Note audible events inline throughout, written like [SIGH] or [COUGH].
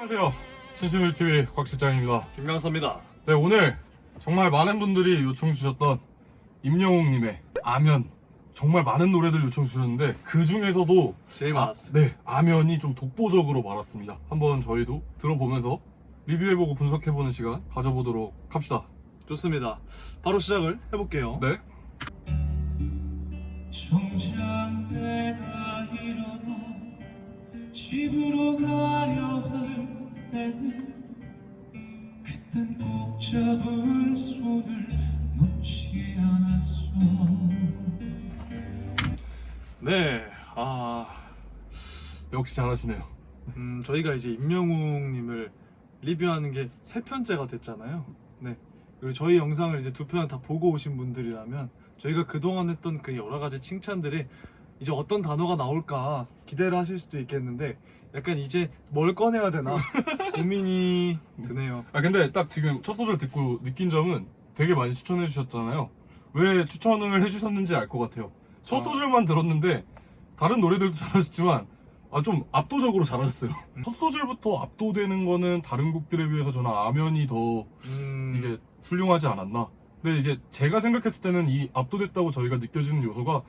안녕하세요. 진심일TV 곽 실장입니다. 김강섭입니다. 네, 오늘 정말 많은 분들이 요청 주셨던 임영웅님의 아면 정말 많은 노래들 요청 주셨는데 그 중에서도 제일 아, 많았어. 네, 아면이 좀 독보적으로 많았습니다. 한번 저희도 들어보면서 리뷰해보고 분석해보는 시간 가져보도록 합시다. 좋습니다. 바로 시작을 해볼게요. 네. 집으로 가려 할 때는 그땐 꼭 잡은 손을 놓지 않았어 네. 아, 역시 잘하시네요. 음, 저희가 이제 임영웅님을 리뷰하는 게 세 편째가 됐잖아요. 네. 그리고 저희 영상을 이제 두 편을 다 보고 오신 분들이라면 저희가 그동안 했던 그 여러 가지 칭찬들이 이제 어떤 단어가 나올까 기대를 하실 수도 있겠는데 약간 이제 뭘 꺼내야 되나 [LAUGHS] 고민이 드네요. 아 근데 딱 지금 첫 소절 듣고 느낀 점은 되게 많이 추천해 주셨잖아요. 왜 추천을 해 주셨는지 알 것 같아요. 첫 아. 소절만 들었는데 다른 노래들도 잘하셨지만 아 좀 압도적으로 잘하셨어요. 음. 첫 소절부터 압도되는 거는 다른 곡들에 비해서 저는 아면이 더 음, 이게 훌륭하지 않았나. 근데 이제 제가 생각했을 때는 이 압도됐다고 저희가 느껴지는 요소가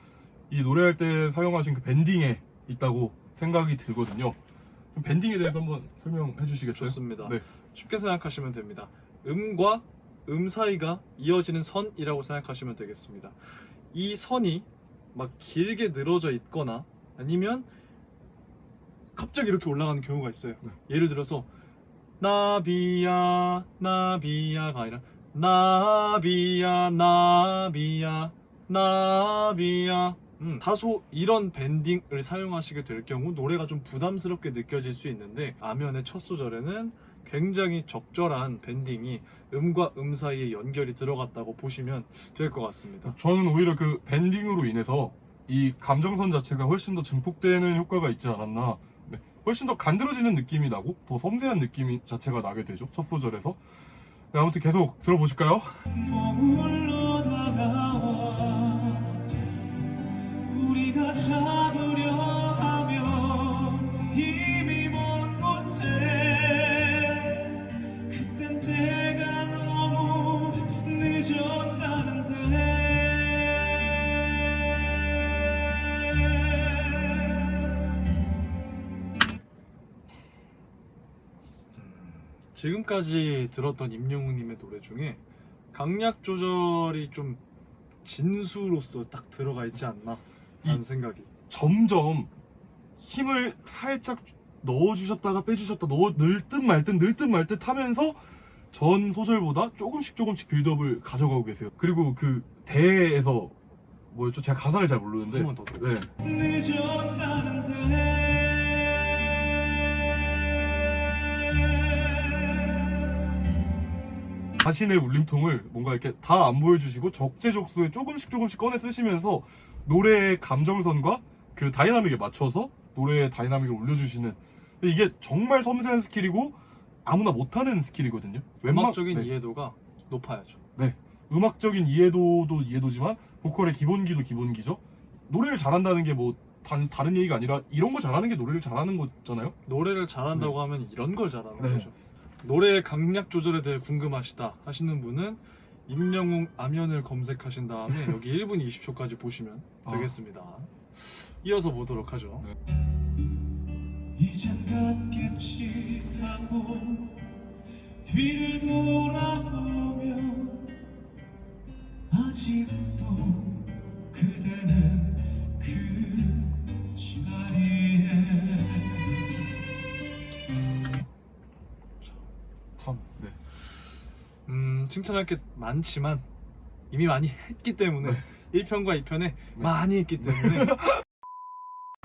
이 노래할 때 사용하신 그 밴딩에 있다고 생각이 들거든요. 좀 밴딩에 대해서 한번 설명해 주시겠어요? 좋습니다. 네. 쉽게 생각하시면 됩니다. 음과 음 사이가 이어지는 선이라고 생각하시면 되겠습니다. 이 선이 막 길게 늘어져 있거나 아니면 갑자기 이렇게 올라가는 경우가 있어요. 네. 예를 들어서 나비야 나비야가 아니라 나비야 나비야 나비야 음, 다소 이런 밴딩을 사용하시게 될 경우 노래가 좀 부담스럽게 느껴질 수 있는데 아면의 첫 소절에는 굉장히 적절한 밴딩이 음과 음 사이에 연결이 들어갔다고 보시면 될 것 같습니다. 저는 오히려 그 밴딩으로 인해서 이 감정선 자체가 훨씬 더 증폭되는 효과가 있지 않았나. 네, 훨씬 더 간드러지는 느낌이 나고 더 섬세한 느낌 자체가 나게 되죠. 첫 소절에서. 네, 아무튼 계속 들어보실까요? 지금까지 들었던 임영웅님의 노래 중에 강약 조절이 좀 진수로서 딱 들어가 있지 않나 하는 생각이 점점 힘을 살짝 넣어주셨다가 빼주셨다 넣어 넣을 듯말듯 넣을 듯말듯 하면서 전 소절보다 조금씩 조금씩 빌드업을 가져가고 계세요. 그리고 그 대에서 뭐였죠? 제가 가사를 잘 모르는데 한 번더 들어보시죠. 네. 늦었다는데 자신의 울림통을 뭔가 이렇게 다 안 보여주시고 적재적소에 조금씩 조금씩 꺼내 쓰시면서 노래의 감정선과 그 다이나믹에 맞춰서 노래의 다이나믹을 올려주시는 이게 정말 섬세한 스킬이고 아무나 못하는 스킬이거든요. 웬만- 음악적인 네. 이해도가 높아야죠. 네. 음악적인 이해도도 이해도지만 보컬의 기본기도 기본기죠. 노래를 잘한다는 게 뭐 다른 얘기가 아니라 이런 거 잘하는 게 노래를 잘하는 거잖아요. 노래를 잘한다고 하면 이런 걸 잘하는 네. 거죠. 노래의 강약 조절에 대해 궁금하시다 하시는 분은 임영웅 아면을 검색하신 다음에 여기 [LAUGHS] 1분 20초까지 보시면 아. 되겠습니다. 이어서 보도록 하죠. 이젠 갔겠지 하고 뒤를 돌아보면 칭찬할 게 많지만 이미 많이 했기 때문에 1편과 2편에 많이 했기 때문에 [LAUGHS]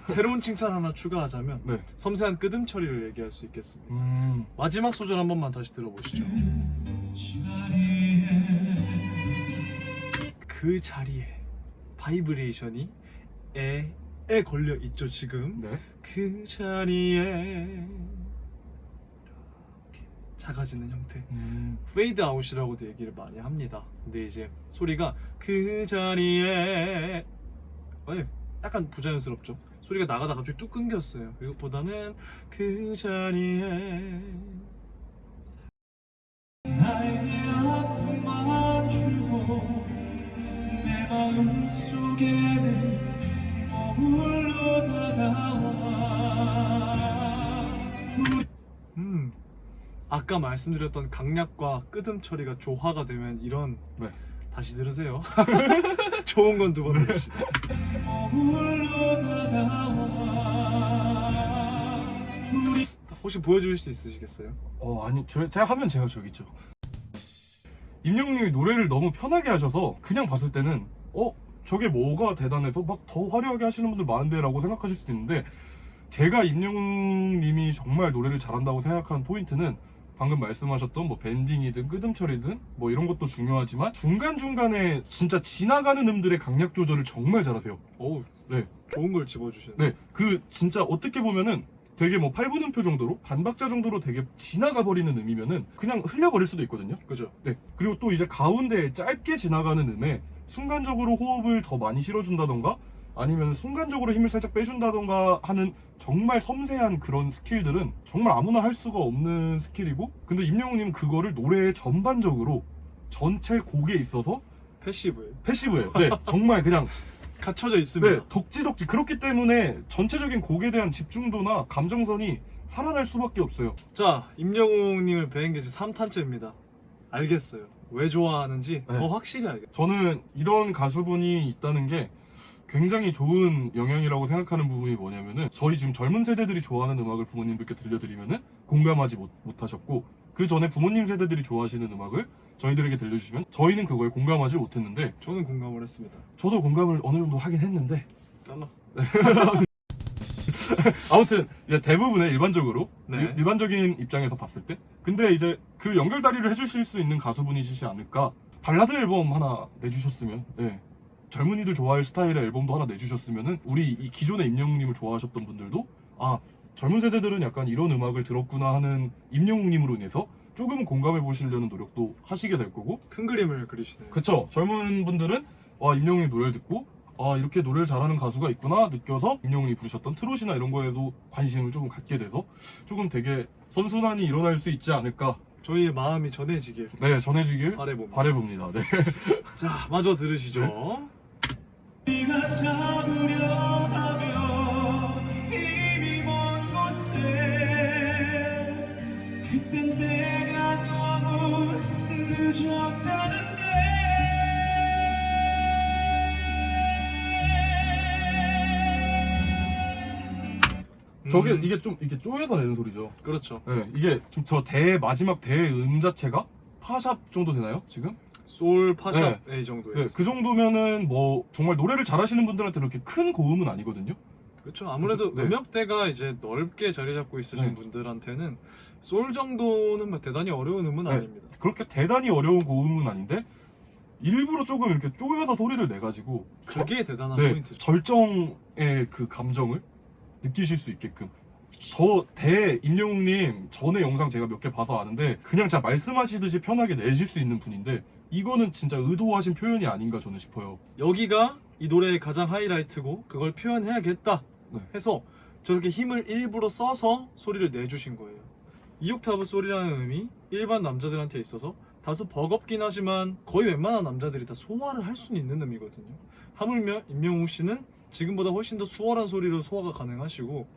새로운 칭찬 하나 추가하자면 네. 섬세한 끄듬 처리를 얘기할 수 있겠습니다. 음. 마지막 소절 한 번만 다시 들어보시죠. 그 자리에 바이브레이션이 에에 걸려 있죠 지금. 네. 그 자리에 작아지는 형태. 음. 페이드 아웃이라고도 얘기를 많이 합니다. 근데 이제 소리가 그 자리에 어, 약간 부자연스럽죠. 소리가 나가다 갑자기 뚝 끊겼어요. 이것보다는 그 자리에 나에게 아픔만 주고 내 마음 속에는 머물러 다가와 아까 말씀드렸던 강약과 끄듬 처리가 조화가 되면 이런 네. 다시 들으세요. [LAUGHS] 좋은 건 두 번 들읍시다. 우리 혹시 보여주실 수 있으시겠어요? 어 아니 저, 제가 하면 제가 저기 있죠 임영님이 노래를 너무 편하게 하셔서 그냥 봤을 때는 어 저게 뭐가 대단해서 막 더 화려하게 하시는 분들 많은데 라고 생각하실 수도 있는데 제가 임영님이 정말 노래를 잘한다고 생각하는 포인트는 방금 말씀하셨던 뭐 밴딩이든 끄듬 처리든 뭐 이런 것도 중요하지만 중간중간에 진짜 지나가는 음들의 강약 조절을 정말 잘하세요 어우 네. 좋은 걸 집어주시네. 네, 그 진짜 어떻게 보면은 되게 뭐 8분음표 정도로 반박자 정도로 되게 지나가 버리는 음이면은 그냥 흘려버릴 수도 있거든요. 그죠? 네, 그리고 또 이제 가운데 짧게 지나가는 음에 순간적으로 호흡을 더 많이 실어준다던가 아니면 순간적으로 힘을 살짝 빼준다던가 하는 정말 섬세한 그런 스킬들은 정말 아무나 할 수가 없는 스킬이고 근데 임영웅님은 그거를 노래 전반적으로 전체 곡에 있어서 패시브예요. 패시브예요. 네, [LAUGHS] 정말 그냥 갇혀져 있습니다. 네, 덕지덕지 그렇기 때문에 전체적인 곡에 대한 집중도나 감정선이 살아날 수밖에 없어요. 자, 임영웅님을 뵈는 게 이제 3탄째입니다. 알겠어요. 왜 좋아하는지 네. 더 확실히 알겠어요. 저는 이런 가수분이 있다는 게 굉장히 좋은 영향이라고 생각하는 부분이 뭐냐면은 저희 지금 젊은 세대들이 좋아하는 음악을 부모님들께 들려드리면은 공감하지 못, 못하셨고 그 전에 부모님 세대들이 좋아하시는 음악을 저희들에게 들려주시면 저희는 그거에 공감하지 못했는데 저는 공감을 했습니다. 저도 공감을 어느 정도 하긴 했는데 잘라. [LAUGHS] 아무튼 이제 대부분의 일반적으로 네. 일- 일반적인 입장에서 봤을 때 근데 이제 그 연결다리를 해주실 수 있는 가수분이시지 않을까 발라드 앨범 하나 내주셨으면 예. 젊은이들 좋아할 스타일의 앨범도 하나 내주셨으면은 우리 이 기존의 임영웅님을 좋아하셨던 분들도 아 젊은 세대들은 약간 이런 음악을 들었구나 하는 임영웅님으로 인해서 조금 공감해 보시려는 노력도 하시게 될 거고 큰 그림을 그리시네요. 그쵸 젊은 분들은 와 임영웅의 노래를 듣고 아 이렇게 노래를 잘하는 가수가 있구나 느껴서 임영웅이 부르셨던 트롯이나 이런 거에도 관심을 조금 갖게 돼서 조금 되게 선순환이 일어날 수 있지 않을까 저희의 마음이 전해지길 네 전해지길 바래봅니다. 바래봅니다 네. [LAUGHS] 자, 마저 들으시죠. 네가 잡으려 하면 이미 먼 곳에 그땐 때가 너무 늦었다는데 저게 음, 이게 좀 이렇게 쪼여서 내는 소리죠 그렇죠. 네, 이게 지금 저 대 마지막 대음 자체가 파샵 정도 되나요 지금? 솔 파샵 A 정도의. 네, 그 정도면은 뭐 정말 노래를 잘하시는 분들한테 그렇게 큰 고음은 아니거든요 그렇죠. 아무래도 그렇죠. 네. 음역대가 이제 넓게 자리 잡고 있으신 네. 분들한테는 솔 정도는 막 대단히 어려운 음은 네. 아닙니다. 그렇게 대단히 어려운 고음은 아닌데 일부러 조금 이렇게 쪼여서 소리를 내 가지고 그게 대단한 네, 포인트죠. 절정의 그 감정을 느끼실 수 있게끔 저 대 임영웅님 전에 영상 제가 몇 개 봐서 아는데 그냥 진짜 말씀하시듯이 편하게 내실 수 있는 분인데 이거는 진짜 의도하신 표현이 아닌가 저는 싶어요 여기가 이 노래의 가장 하이라이트고 그걸 표현해야겠다 네. 해서 저렇게 힘을 일부러 써서 소리를 내주신 거예요. 2옥타브 소리라는 음이 일반 남자들한테 있어서 다소 버겁긴 하지만 거의 웬만한 남자들이 다 소화를 할 수는 있는 음이거든요. 하물며 임영웅 씨는 지금보다 훨씬 더 수월한 소리로 소화가 가능하시고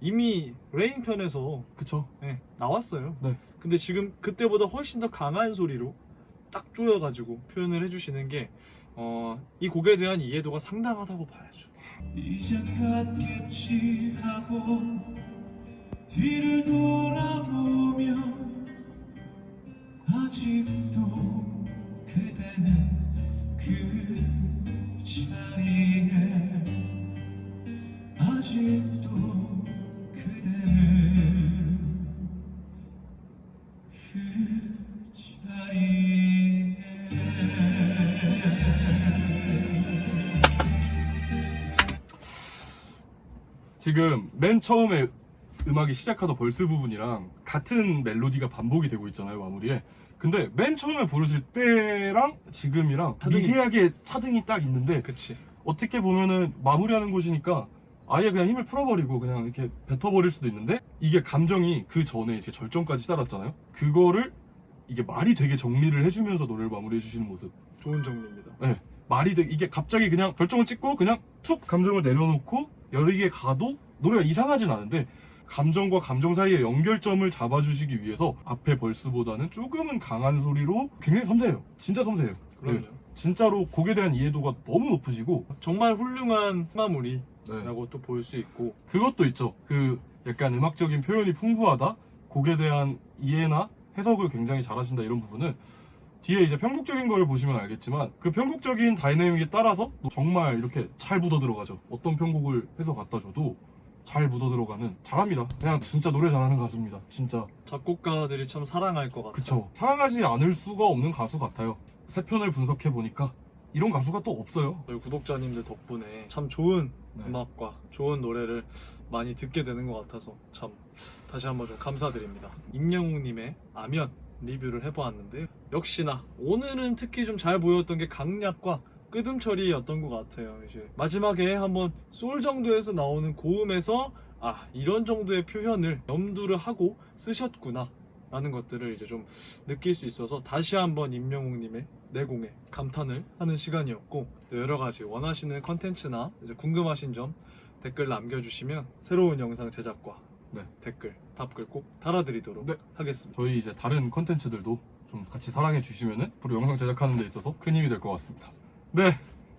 이미 레인 편에서 그쵸 네, 나왔어요. 네. 근데 지금 그때보다 훨씬 더 강한 소리로 딱 조여가지고 표현을 해주시는 게 어, 이 곡에 대한 이해도가 상당하다고 봐야죠. 이젠 갔겠지 하고 뒤를 돌아보면 아직도 지금 맨 처음에 음악이 시작하던 벌스 부분이랑 같은 멜로디가 반복이 되고 있잖아요 마무리에 근데 맨 처음에 부르실 때랑 지금이랑 차등이- 미세하게 차등이 딱 있는데 그치. 어떻게 보면은 마무리하는 곳이니까 아예 그냥 힘을 풀어버리고 그냥 이렇게 뱉어버릴 수도 있는데 이게 감정이 그 전에 이제 절정까지 따랐잖아요. 그거를 이게 말이 되게 정리를 해주면서 노래를 마무리해 주시는 모습. 좋은 정리입니다. 네, 말이 되게 이게 갑자기 그냥 결정을 찍고 그냥 툭 감정을 내려놓고 여리게 가도 노래가 이상하진 않은데 감정과 감정 사이의 연결점을 잡아주시기 위해서 앞에 벌스보다는 조금은 강한 소리로 굉장히 섬세해요. 진짜 섬세해요. 그럼요. 네, 진짜로 곡에 대한 이해도가 너무 높으시고 정말 훌륭한 마무리라고 네. 또 볼 수 있고 그것도 있죠. 그 약간 음악적인 표현이 풍부하다, 곡에 대한 이해나 해석을 굉장히 잘하신다 이런 부분은 뒤에 이제 편곡적인 걸 보시면 알겠지만 그 편곡적인 다이내믹에 따라서 정말 이렇게 잘 묻어 들어가죠. 어떤 편곡을 해서 갖다 줘도 잘 묻어 들어가는 잘합니다. 그냥 진짜 노래 잘하는 가수입니다. 진짜 작곡가들이 참 사랑할 것 같아요. 그쵸. 사랑하지 않을 수가 없는 가수 같아요. 세 편을 분석해 보니까 이런 가수가 또 없어요. 저희 구독자님들 덕분에 참 좋은 네. 음악과 좋은 노래를 많이 듣게 되는 것 같아서 참 다시 한번 좀 감사드립니다. 임영웅님의 아면 리뷰를 해보았는데 역시나 오늘은 특히 좀 잘 보였던 게 강약과 끄듬 처리였던 것 같아요. 이제 마지막에 한번 솔 정도에서 나오는 고음에서 아 이런 정도의 표현을 염두를 하고 쓰셨구나. 라는 것들을 이제 좀 느낄 수 있어서 다시 한번 임영웅님의 내공에 감탄을 하는 시간이었고 또 여러 가지 원하시는 컨텐츠나 이제 궁금하신 점 댓글 남겨주시면 새로운 영상 제작과 네. 댓글 답글 꼭 달아드리도록 네. 하겠습니다. 저희 이제 다른 컨텐츠들도 좀 같이 사랑해 주시면은 앞으로 영상 제작하는 데 있어서 큰 힘이 될 것 같습니다. 네,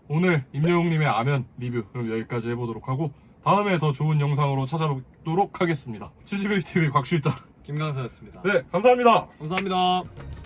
오늘 임영웅님의 아면 리뷰 그럼 여기까지 해보도록 하고 다음에 더 좋은 영상으로 찾아뵙도록 하겠습니다. 71TV 곽실장. 김강사였습니다. 네, 감사합니다. 감사합니다.